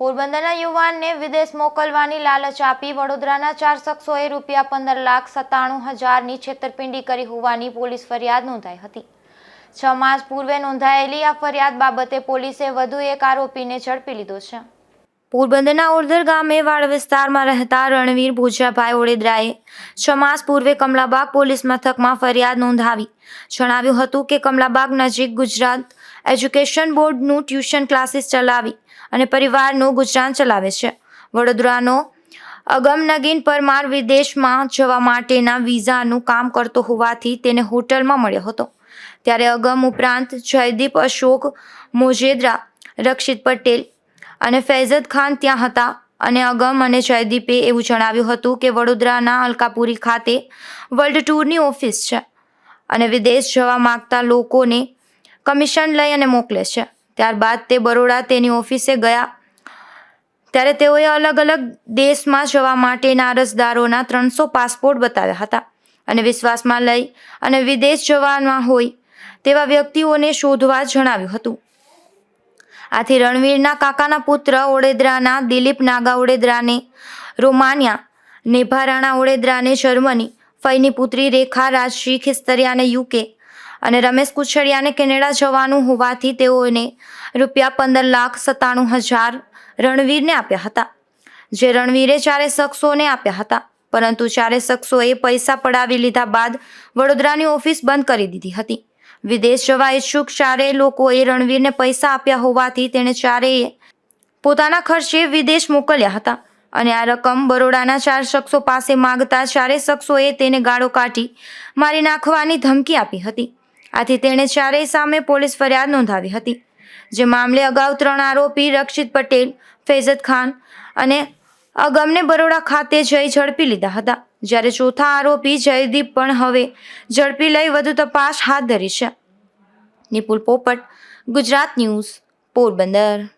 પોરબંદરના યુવાનને વિદેશ મોકલવાની લાલચ આપી વડોદરાના ચાર શખ્સોએ રૂપિયા પંદર લાખ સત્તાણું હજારની છેતરપિંડી કરી હોવાની પોલીસ ફરિયાદ નોંધાઈ હતી. છ માસ પૂર્વે નોંધાયેલી આ ફરિયાદ બાબતે પોલીસે વધુ એક આરોપીને ઝડપી લીધો છે. પોરબંદરના ઓરધર ગામે વાડ વિસ્તારમાં રહેતા રણવીર ભોજાભાઈ ઓળેદરાએ છ માસ પૂર્વે કમલાબાગ પોલીસ મથકમાં ફરિયાદ નોંધાવી. જણાવ્યું હતું કે કમલાબાગ નજીક ગુજરાત એજ્યુકેશન બોર્ડનું ટ્યુશન ક્લાસીસ ચલાવી અને પરિવારનું ગુજરાન ચલાવે છે. વડોદરાનો અગમ નગીન પરમાર વિદેશમાં જવા માટેના વિઝાનું કામ કરતો હોવાથી તેને હોટલમાં મળ્યો હતો. ત્યારે અગમ ઉપરાંત જયદીપ અશોક મોજેદ્રા, રક્ષિત પટેલ અને ફૈઝદ ખાન ત્યાં હતા અને અગમ અને જયદીપે એવું જણાવ્યું હતું કે વડોદરાના અલકાપુરી ખાતે વર્લ્ડ ટૂરની ઓફિસ છે અને વિદેશ જવા માગતા લોકોને કમિશન લઈ અને મોકલે છે. ત્યારબાદ તે બરોડા તેની ઓફિસે ગયા. ત્યારે તેઓએ અલગ અલગ દેશમાં જવા માટેના અરજદારોના ત્રણસો પાસપોર્ટ બતાવ્યા હતા અને વિશ્વાસમાં લઈ અને વિદેશ જવાના હોય તેવા વ્યક્તિઓને શોધવા જણાવ્યું હતું. આથી રણવીરના કાકાના પુત્ર ઓડેદરાના દિલીપ નાગા ઓડેદરાને, રોમાનિયા નેભારાણા ઓડેદરાને, જર્મની ફઈની પુત્રી રેખા રાજશ્રી ખિસ્તરિયાને યુકે અને રમેશ કુછડિયાને કેનેડા જવાનું હોવાથી તેઓને રૂપિયા પંદર લાખ સત્તાણું હજાર રણવીરને આપ્યા હતા. જે રણવીરે ચારે શખ્સોને આપ્યા હતા, પરંતુ ચારે શખ્સોએ પૈસા પડાવી લીધા બાદ વડોદરાની ઓફિસ બંધ કરી દીધી હતી. વિદેશ જવા ઈચ્છુક ચારે લોકોએ રણવીરને પૈસા આપ્યા હોવાથી તેણે ચારેય પોતાના ખર્ચે વિદેશ મોકલ્યા હતા અને આ રકમ બરોડાના ચાર શખ્સો પાસે માંગતા ચારે શખ્સોએ તેને ગાળો કાઢી મારી નાખવાની ધમકી આપી હતી. આથી તેણે ચારેય સામે પોલીસ ફરિયાદ નોંધાવી હતી, જે મામલે અગાઉ ત્રણ આરોપી રક્ષિત પટેલ, ફૈઝદ ખાન અને અગમને બરોડા ખાતે જઈ ઝડપી લીધા હતા. જ્યારે ચોથા આરોપી જયદીપ પણ હવે ઝડપી લઈ વધુ તપાસ હાથ ધરી છે. નિપુલ પોપટ, ગુજરાત ન્યૂઝ, પોરબંદર.